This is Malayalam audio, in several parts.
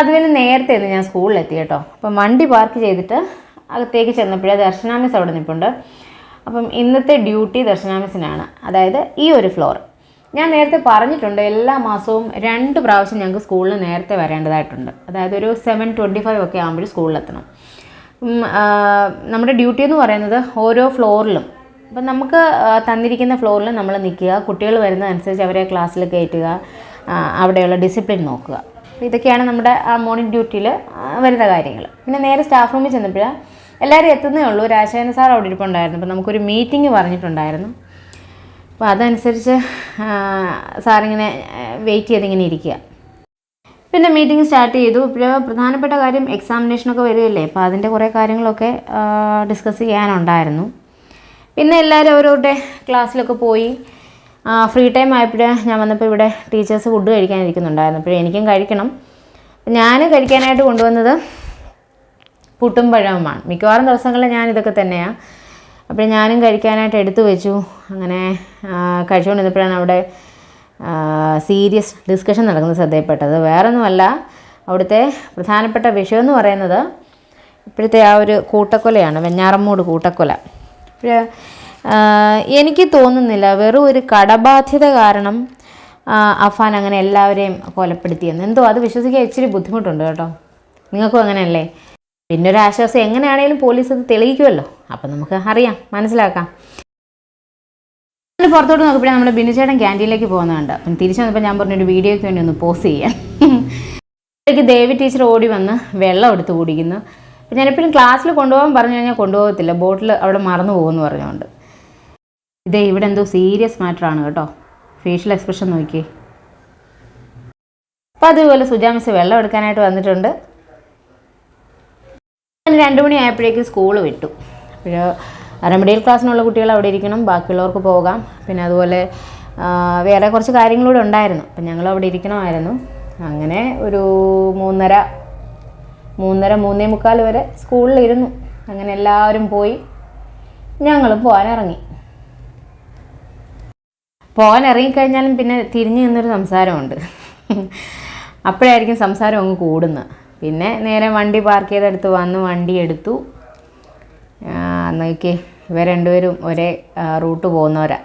അതുപോലെ നേരത്തെ ഒന്ന് ഞാൻ സ്കൂളിലെത്തി കേട്ടോ. അപ്പം വണ്ടി പാർക്ക് ചെയ്തിട്ട് അകത്തേക്ക് ചെന്നപ്പോഴേ ദർശനാമിസ് അവിടെ നിൽപ്പുണ്ട് അപ്പം ഇന്നത്തെ ഡ്യൂട്ടി ദർശനാമിസിനാണ്. അതായത് ഈ ഒരു ഫ്ലോർ ഞാൻ നേരത്തെ പറഞ്ഞിട്ടുണ്ട് എല്ലാ മാസവും രണ്ട് പ്രാവശ്യം ഞങ്ങൾക്ക് സ്കൂളിൽ നേരത്തെ വരേണ്ടതായിട്ടുണ്ട്. അതായത് ഒരു സെവൻ ട്വന്റി ഫൈവ് ഒക്കെ ആകുമ്പോൾ സ്കൂളിലെത്തണം. നമ്മുടെ ഡ്യൂട്ടി എന്ന് പറയുന്നത് ഓരോ ഫ്ലോറിലും അപ്പം നമുക്ക് തന്നിരിക്കുന്ന ഫ്ലോറിൽ നമ്മൾ നിൽക്കുക. കുട്ടികൾ വരുന്നതനുസരിച്ച് അവരെ ക്ലാസ്സിൽ കയറ്റുക. അവിടെയുള്ള ഡിസിപ്ലിൻ നോക്കുക. ഇതൊക്കെയാണ് നമ്മുടെ ആ മോർണിംഗ് ഡ്യൂട്ടിയിൽ വരുന്ന കാര്യങ്ങൾ. പിന്നെ നേരെ സ്റ്റാഫ് റൂമിൽ ചെന്നപ്പോഴാണ് എല്ലാവരും എത്തുന്നേ ഉള്ളൂ. രാജശേഖരൻ സാർ അവിടെ ഇരിപ്പുണ്ടായിരുന്നു. അപ്പോൾ നമുക്കൊരു മീറ്റിംഗ് പറഞ്ഞിട്ടുണ്ടായിരുന്നു. അപ്പോൾ അതനുസരിച്ച് സാറിങ്ങനെ വെയിറ്റ് ചെയ്തിങ്ങനെ ഇരിക്കുക. പിന്നെ മീറ്റിംഗ് സ്റ്റാർട്ട് ചെയ്തു. ഇപ്പോൾ പ്രധാനപ്പെട്ട കാര്യം എക്സാമിനേഷനൊക്കെ വരികയല്ലേ. അപ്പോൾ അതിന്റെ കുറേ കാര്യങ്ങളൊക്കെ ഡിസ്കസ് ചെയ്യാനുണ്ടായിരുന്നു. പിന്നെ എല്ലാവരും അവരവരുടെ ക്ലാസ്സിലൊക്കെ പോയി. ഫ്രീ ടൈം ആയപ്പോഴേ ഞാൻ വന്നപ്പോൾ ഇവിടെ ടീച്ചേഴ്സ് ഫുഡ് കഴിക്കാനിരിക്കുന്നുണ്ടായിരുന്നു. അപ്പോൾ എനിക്കും കഴിക്കണം. ഞാൻ കഴിക്കാനായിട്ട് കൊണ്ടുവന്നത് പുട്ടും പഴവുമാണ്. മിക്കവാറും ദിവസങ്ങളിൽ ഞാൻ ഇതൊക്കെ തന്നെയാണ് അപ്പോൾ ഞാനും കഴിക്കാനായിട്ട് എടുത്തു വെച്ചു. അങ്ങനെ കഴിച്ചുകൊണ്ടിരുന്നപ്പോഴാണ് അവിടെ സീരിയസ് ഡിസ്കഷൻ നടക്കുന്നത് ശ്രദ്ധയിൽപ്പെട്ടത്. വേറൊന്നുമല്ല അവിടുത്തെ പ്രധാനപ്പെട്ട വിഷയം എന്ന് പറയുന്നത് ഇപ്പോഴത്തെ ആ ഒരു കൂട്ടക്കൊലയാണ് വെഞ്ഞാറമ്മൂട് കൂട്ടക്കൊല. എനിക്ക് തോന്നുന്നില്ല. വെറും ഒരു കടബാധ്യത കാരണം അഫാൻ അങ്ങനെ എല്ലാവരെയും കൊലപ്പെടുത്തിയെന്ന്. എന്തോ അത് വിശ്വസിക്കാൻ ഇച്ചിരി ബുദ്ധിമുട്ടുണ്ട് കേട്ടോ. നിങ്ങൾക്കും അങ്ങനെയല്ലേ? പിന്നെ ഒരു ആശ്വാസം എങ്ങനെയാണെങ്കിലും പോലീസ് അത് തെളിയിക്കുമല്ലോ. അപ്പം നമുക്ക് അറിയാം മനസ്സിലാക്കാം. പുറത്തോട്ട് നോക്കിയപ്പോഴേ നമ്മുടെ ബിനുചേട്ടൻ ക്യാന്റീനിലേക്ക് പോകുന്നുണ്ട്. അപ്പം തിരിച്ചു വന്നപ്പോൾ ഞാൻ പറഞ്ഞൊരു വീഡിയോയ്ക്ക് വേണ്ടി ഒന്ന് പോസ് ചെയ്യാം ദേവി ടീച്ചർ ഓടി വന്ന് വെള്ളം എടുത്ത് കുടിക്കുന്നു. അപ്പം ഞാനെപ്പോഴും ക്ലാസ്സിൽ കൊണ്ടുപോകാൻ പറഞ്ഞു കഴിഞ്ഞാൽ കൊണ്ടുപോകത്തില്ല. ബോട്ടിൽ അവിടെ മറന്നു പോകുമെന്ന് പറഞ്ഞുകൊണ്ട്. ഇതേ ഇവിടെ എന്തോ സീരിയസ് മാറ്ററാണ് കേട്ടോ. ഫേഷ്യൽ എക്സ്പ്രഷൻ നോക്കി അപ്പോൾ അതുപോലെ സുജാമിസ് വെള്ളം എടുക്കാനായിട്ട് വന്നിട്ടുണ്ട്. രണ്ട് മണി ആയപ്പോഴേക്കും സ്കൂൾ വിട്ടു. അപ്പോൾ റെമഡിയൽ ക്ലാസ്സിനുള്ള കുട്ടികൾ അവിടെ ഇരിക്കണം ബാക്കിയുള്ളവർക്ക് പോകാം. പിന്നെ അതുപോലെ വേറെ കുറച്ച് കാര്യങ്ങളൂടെ ഉണ്ടായിരുന്നു. അപ്പം ഞങ്ങൾ അവിടെ ഇരിക്കണമായിരുന്നു. അങ്ങനെ ഒരു മൂന്നര മൂന്നര മൂന്നേ മുക്കാൽ വരെ സ്കൂളിലിരുന്നു അങ്ങനെ എല്ലാവരും പോയി. ഞങ്ങളും പോകാൻ ഇറങ്ങി. പോകാൻ ഇറങ്ങിക്കഴിഞ്ഞാലും പിന്നെ തിരിഞ്ഞു നിന്നൊരു സംസാരമുണ്ട്. അപ്പോഴായിരിക്കും സംസാരം അങ്ങ് കൂടുന്നത്. പിന്നെ നേരെ വണ്ടി പാർക്ക് ചെയ്തെടുത്ത് വന്ന് വണ്ടി എടുത്തു. നോക്കി ഇവർ രണ്ടുപേരും ഒരേ റൂട്ട് പോകുന്നവരാ.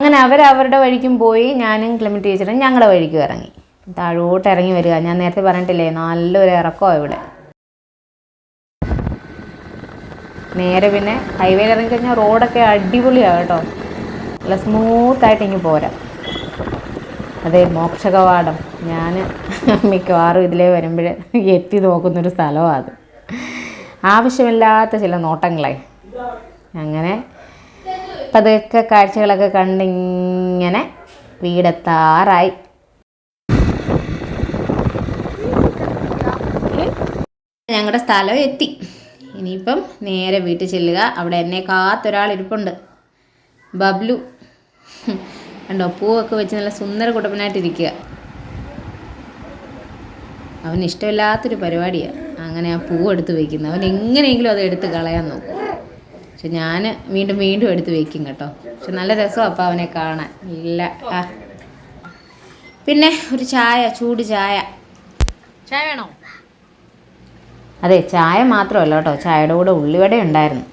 അങ്ങനെ അവർ അവരുടെ വഴിക്കും പോയി ഞാനും ക്ലിമിറ്റ് ടീച്ചറും ഞങ്ങളുടെ വഴിക്കും ഇറങ്ങി. താഴോട്ട് ഇറങ്ങി വരിക. ഞാൻ നേരത്തെ പറഞ്ഞിട്ടില്ലേ നല്ലൊരു ഇറക്കമാണ് ഇവിടെ. നേരെ പിന്നെ ഹൈവേയിൽ ഇറങ്ങിക്കഴിഞ്ഞാൽ റോഡൊക്കെ അടിപൊളിയാണ് കേട്ടോ. നല്ല സ്മൂത്തായിട്ട് ഇങ്ങ് പോരാ. അതെ മോക്ഷകവാടം. ഞാൻ മിക്കവാറും ഇതിലേ വരുമ്പോൾ എത്തി നോക്കുന്നൊരു സ്ഥലമാണ് അത്. ആവശ്യമില്ലാത്ത ചില നോട്ടങ്ങളെ. അങ്ങനെ പതുക്കെ കാഴ്ചകളൊക്കെ കണ്ടിങ്ങനെ വീടെത്താറായി. ഞങ്ങളുടെ സ്ഥലം എത്തി. ഇനിയിപ്പം നേരെ വീട്ടിൽ ചെല്ലുക. അവിടെ എന്നെ കാത്തൊരാൾ ഇരിപ്പുണ്ട് ബബ്ലു. കണ്ടോ പൂവൊക്കെ വെച്ച് നല്ല സുന്ദര കുട്ടപ്പനായിട്ടിരിക്കുക അവന് ഇഷ്ടമില്ലാത്തൊരു പരിപാടിയാണ് അങ്ങനെ ആ പൂവ് എടുത്ത് വയ്ക്കുന്നത് അവൻ എങ്ങനെയെങ്കിലും അത് എടുത്ത് കളയാൻ നോക്കും. പക്ഷെ ഞാൻ വീണ്ടും വീണ്ടും എടുത്ത് വയ്ക്കും കേട്ടോ. പക്ഷെ നല്ല രസമാണ് അപ്പം അവനെ കാണാൻ. ഇല്ല. ആ. പിന്നെ ഒരു ചായ ചൂട് ചായ. ചായ വേണോ? അതെ ചായ മാത്രമല്ല കേട്ടോ. ചായയുടെ കൂടെ ഉള്ളിവട ഉണ്ടായിരുന്നു.